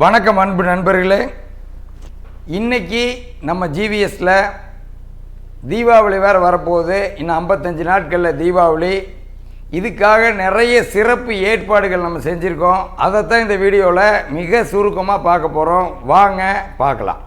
வணக்கம் அன்பு நண்பர்களே. இன்றைக்கி நம்ம ஜிவிஎஸில் தீபாவளி வேறு வரப்போகுது. இன்னும் ஐம்பத்தஞ்சு நாட்களில் தீபாவளி. இதுக்காக நிறைய சிறப்பு ஏற்பாடுகள் நம்ம செஞ்சுருக்கோம். அதைத்தான் இந்த வீடியோவில் மிக சுருக்கமாக பார்க்க போகிறோம் வாங்க பார்க்கலாம்.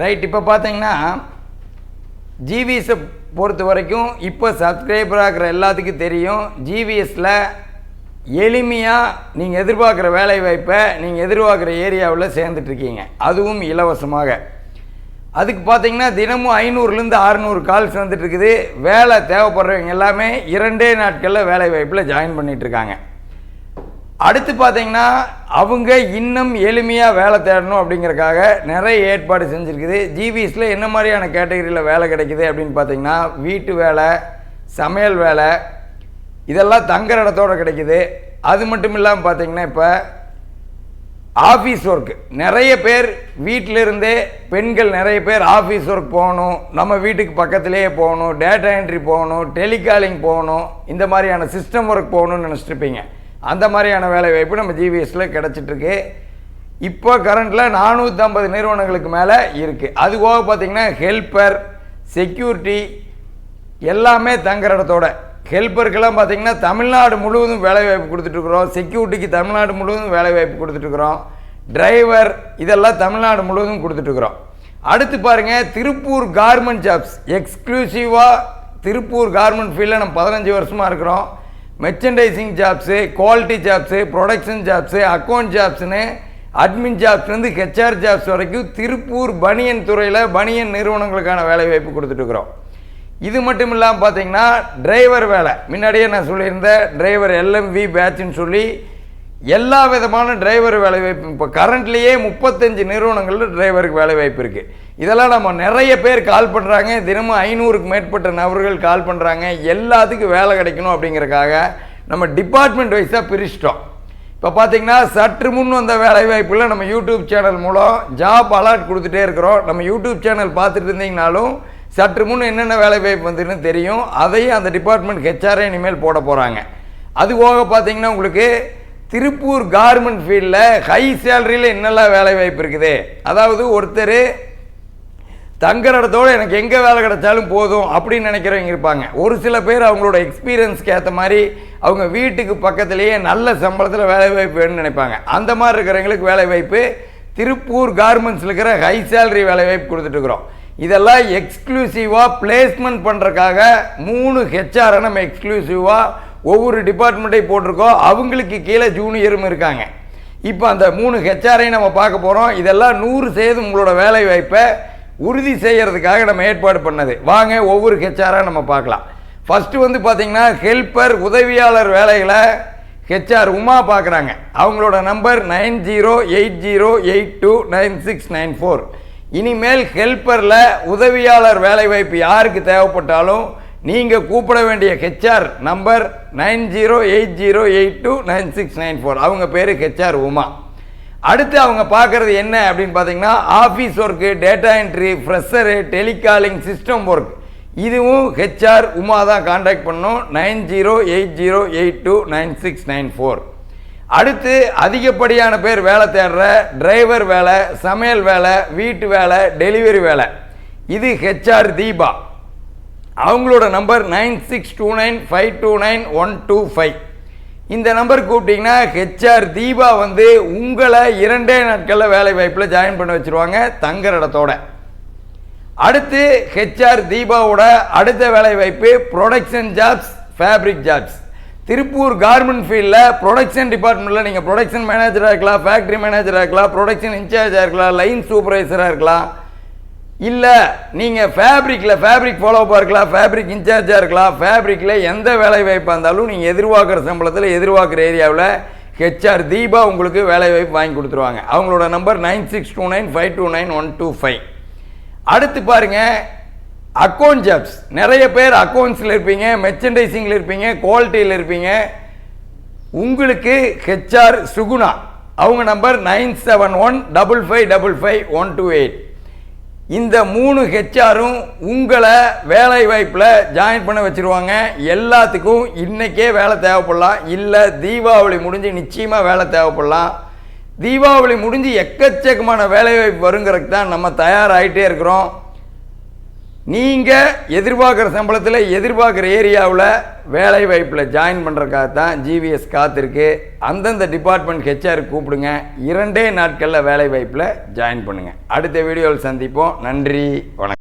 ரைட் இப்போ பார்த்தீங்கன்னா ஜிவிஎஸை பொறுத்த வரைக்கும் இப்போ சப்ஸ்கிரைபர் ஆகிற எல்லாத்துக்கும் தெரியும். ஜிவிஎஸில் எளிமையாக நீங்கள் எதிர்பார்க்குற வேலை வாய்ப்பை நீங்கள் எதிர்பார்க்குற ஏரியாவில் சேர்ந்துட்ருக்கீங்க அதுவும் இலவசமாக. அதுக்கு பார்த்தீங்கன்னா தினமும் ஐநூறுலேருந்து அறநூறு கால்ஸ் வந்துட்டுருக்குது. வேலை தேவைப்படுறவங்க எல்லாமே இரண்டே நாட்களில் வேலை வாய்ப்பில் ஜாயின் பண்ணிகிட்ருக்காங்க இருக்காங்க அடுத்து பார்த்தீங்கன்னா அவங்க இன்னும் எளிமையாக வேலை தேடணும் அப்படிங்கறக்காக நிறைய ஏற்பாடு செஞ்சுருக்குது. ஜிவிஎஸில் என்ன மாதிரியான கேட்டகரியில் வேலை கிடைக்குது அப்படின்னு பார்த்தீங்கன்னா வீட்டு வேலை சமையல் வேலை இதெல்லாம் தங்குற இடத்தோட கிடைக்குது. அது மட்டும் இல்லாமல் பார்த்தீங்கன்னா இப்போ ஆஃபீஸ் ஒர்க் நிறைய பேர் வீட்டிலிருந்தே பெண்கள் நிறைய பேர் ஆஃபீஸ் ஒர்க் போகணும் நம்ம வீட்டுக்கு பக்கத்துலேயே போகணும் டேட்டா என்ட்ரி போகணும் டெலிகாலிங் போகணும் இந்த மாதிரியான சிஸ்டம் ஒர்க் போகணும்னு நினச்சிட்ருப்பீங்க அந்த மாதிரியான வேலை வாய்ப்பு நம்ம ஜிவிஎஸில் கிடச்சிட்ருக்கு. இப்போ கரண்ட்டில் நானூற்றம்பது நிறுவனங்களுக்கு மேலே இருக்குது அது போக பார்த்தீங்கன்னா ஹெல்ப்பர் செக்யூரிட்டி எல்லாமே தங்குற இடத்தோட. ஹெல்ப்பருக்கெல்லாம் பார்த்தீங்கன்னா தமிழ்நாடு முழுவதும் வேலைவாய்ப்பு கொடுத்துட்ருக்குறோம் செக்யூரிட்டிக்கு தமிழ்நாடு முழுவதும் வேலைவாய்ப்பு கொடுத்துட்ருக்குறோம் டிரைவர் இதெல்லாம் தமிழ்நாடு முழுவதும் கொடுத்துட்ருக்குறோம் அடுத்து பாருங்கள் திருப்பூர் கார்மெண்ட் ஜாப்ஸ் எக்ஸ்க்ளூசிவாக திருப்பூர் கார்மெண்ட் ஃபீல்டில் நம்ம பதினஞ்சு வருஷமாக இருக்கிறோம். Merchandising jobs quality jobs production jobs account ஜாப்ஸ்னு admin ஜாப்ஸ்லேருந்து ஹெச்ஆர் ஜாப்ஸ் வரைக்கும் திருப்பூர் பனியன் துறையில் பனியன் நிறுவனங்களுக்கான வேலைவாய்ப்பு கொடுத்துட்ருக்குறோம் இது மட்டும் இல்லாமல் பார்த்தீங்கன்னா டிரைவர் வேலை. முன்னாடியே நான் சொல்லியிருந்தேன் டிரைவர் எல்எம்வி பேட்ச்னு சொல்லி எல்லா விதமான டிரைவர் வேலைவாய்ப்பு இப்போ கரண்ட்லேயே முப்பத்தஞ்சு நிறுவனங்களில் டிரைவருக்கு வேலைவாய்ப்பு இருக்குது இதெல்லாம் நம்ம நிறைய பேர் கால் பண்ணுறாங்க தினமும் ஐநூறுக்கு மேற்பட்ட நபர்கள் கால் பண்ணுறாங்க எல்லாத்துக்கும் வேலை கிடைக்கணும் அப்படிங்கறக்காக நம்ம டிபார்ட்மெண்ட் வைஸாக பிரிச்சிட்டோம். இப்போ பார்த்தீங்கன்னா சற்று முன் வந்த வேலைவாய்ப்பில் நம்ம யூடியூப் சேனல் மூலம் ஜாப் அலர்ட் கொடுத்துட்டே இருக்கிறோம். நம்ம யூடியூப் சேனல் பார்த்துட்டு இருந்தீங்கனாலும் சற்று முன் என்னென்ன வேலைவாய்ப்பு வந்துன்னு தெரியும். அதையும் அந்த டிபார்ட்மெண்ட் ஹெச்ஆர்ஏ இனிமேல் போட போகிறாங்க அது போக பார்த்தீங்கன்னா உங்களுக்கு திருப்பூர் கார்மெண்ட் ஃபீல்டில் ஹை சேலரியில் என்னெல்லாம் வேலை வாய்ப்பு இருக்குது? அதாவது ஒருத்தர் தங்குற இடத்தோட எனக்கு எங்கே வேலை கிடைச்சாலும் போதும் அப்படின்னு நினைக்கிறவங்க இருப்பாங்க. ஒரு சில பேர் அவங்களோட எக்ஸ்பீரியன்ஸ்க்கு ஏற்ற மாதிரி அவங்க வீட்டுக்கு பக்கத்துலேயே நல்ல சம்பளத்தில் வேலை வாய்ப்பு வேணும்னு நினைப்பாங்க. அந்த மாதிரி இருக்கிறவங்களுக்கு வேலை வாய்ப்பு திருப்பூர் கார்மெண்ட்ஸில் இருக்கிற ஹை சேலரி வேலை வாய்ப்பு கொடுத்துட்ருக்குறோம் இதெல்லாம் எக்ஸ்க்ளூசிவாக பிளேஸ்மெண்ட் பண்ணுறக்காக மூணு ஹெச்ஆரை நம்ம எக்ஸ்க்ளூசிவாக ஒவ்வொரு டிபார்ட்மெண்ட்டையும் போட்டிருக்கோம். அவங்களுக்கு கீழே ஜூனியரும் இருக்காங்க. இப்போ அந்த மூணு ஹெச்ஆரையும் நம்ம பார்க்க போகிறோம் இதெல்லாம் நூறு சதவீதம் உங்களோட வேலை வாய்ப்பை உறுதி செய்கிறதுக்காக நம்ம ஏற்பாடு பண்ணது. வாங்க ஒவ்வொரு ஹெச்ஆராக நம்ம பார்க்கலாம். ஃபஸ்ட்டு வந்து பார்த்திங்கன்னா ஹெல்ப்பர் உதவியாளர் வேலைகளை ஹெச்ஆர் உமா பார்க்குறாங்க. அவங்களோட number nine zero eight zero eight two nine six nine four. இனிமேல் ஹெல்ப்பரில் உதவியாளர் வேலைவாய்ப்பு யாருக்கு தேவைப்பட்டாலும் நீங்கள் கூப்பிட வேண்டிய HR number nine zero eight zero eight two nine six nine four. அவங்க பேர் ஹெச்ஆர் உமா. அடுத்து அவங்க பார்க்குறது என்ன அப்படின்னு பார்த்தீங்கன்னா office work data entry fresher telecalling system work இதுவும் ஹெச்ஆர் உமா தான் காண்டாக்ட் பண்ணோம் nine zero eight zero eight two nine six nine four. அடுத்து அதிகப்படியான பேர் வேலை தேடுற டிரைவர் வேலை சமையல் வேலை வீட்டு வேலை டெலிவரி வேலை. இது ஹெச்ஆர் தீபா. அவங்களோட number nine six two nine five two nine one two five இந்த நம்பர் கூப்பிட்டிங்கன்னா ஹெச்ஆர் தீபா வந்து உங்களை இரண்டே நாட்களில் வேலை வாய்ப்பில் ஜாயின் பண்ண வச்சுருவாங்க தங்குற இடத்தோட. அடுத்து ஹெச்ஆர் தீபாவோட அடுத்த வேலை வாய்ப்பு production jobs fabric jobs Tiruppur garment ஃபீல்டில் ப்ரொடக்ஷன் டிபார்ட்மெண்ட்டில் நீங்கள் ப்ரொடக்ஷன் மேனேஜராக இருக்கலாம் ஃபேக்ட்ரி மேனேஜராக இருக்கலாம் ப்ரொடக்ஷன் இன்சார்ஜாக இருக்கலாம் லைன் சூப்பர்வைசராக இருக்கலாம். இல்லை நீங்கள் ஃபேப்ரிக்கில் ஃபேப்ரிக் ஃபாலோப்பாக இருக்கலாம் ஃபேப்ரிக் இன்சார்ஜாக இருக்கலாம் ஃபேப்ரிக்கில் எந்த வேலை வாய்ப்பாக இருந்தாலும் நீங்கள் எதிர்பார்க்குற சம்பளத்தில் எதிர்பார்க்குற ஏரியாவில் ஹெச்ஆர் தீபா உங்களுக்கு வேலை வாய்ப்பு வாங்கி கொடுத்துருவாங்க. அவங்களோட number nine six two nine five two nine one two five. அடுத்து பாருங்கள் அக்கௌண்ட் ஜாப்ஸ் நிறைய பேர் அக்கௌண்ட்ஸில் இருப்பீங்க மெர்ச்சன்டைசிங்கில் இருப்பீங்க குவாலிட்டியில் இருப்பீங்க. உங்களுக்கு ஹெச்ஆர் சுகுணா. அவங்க number nine seven one double five double five one two eight. இந்த மூணு ஹெச்ஆரும் உங்களை வேலை வாய்ப்பில் ஜாயின் பண்ண வச்சுருவாங்க. எல்லாத்துக்கும் இன்றைக்கே வேலை தேவைப்படலாம். இல்லை தீபாவளி முடிஞ்சு நிச்சயமாக வேலை தேவைப்படலாம். தீபாவளி முடிஞ்சு எக்கச்சக்கமான வேலைவாய்ப்பு வருங்கிறதுக்கு தான் நம்ம தயாராகிட்டே இருக்கிறோம். நீங்கள் எதிர்பார்க்குற சம்பளத்தில் எதிர்பார்க்குற ஏரியாவில் வேலை வாய்ப்பில் ஜாயின் பண்ணுறக்காக தான் ஜிவிஎஸ் காத்திருக்கு. அந்தந்த டிபார்ட்மெண்ட் ஹெச்ஆர் கூப்பிடுங்க. இரண்டே நாட்களில் வேலை வாய்ப்பில் ஜாயின் பண்ணுங்கள் அடுத்த வீடியோவில் சந்திப்போம். நன்றி. வணக்கம்.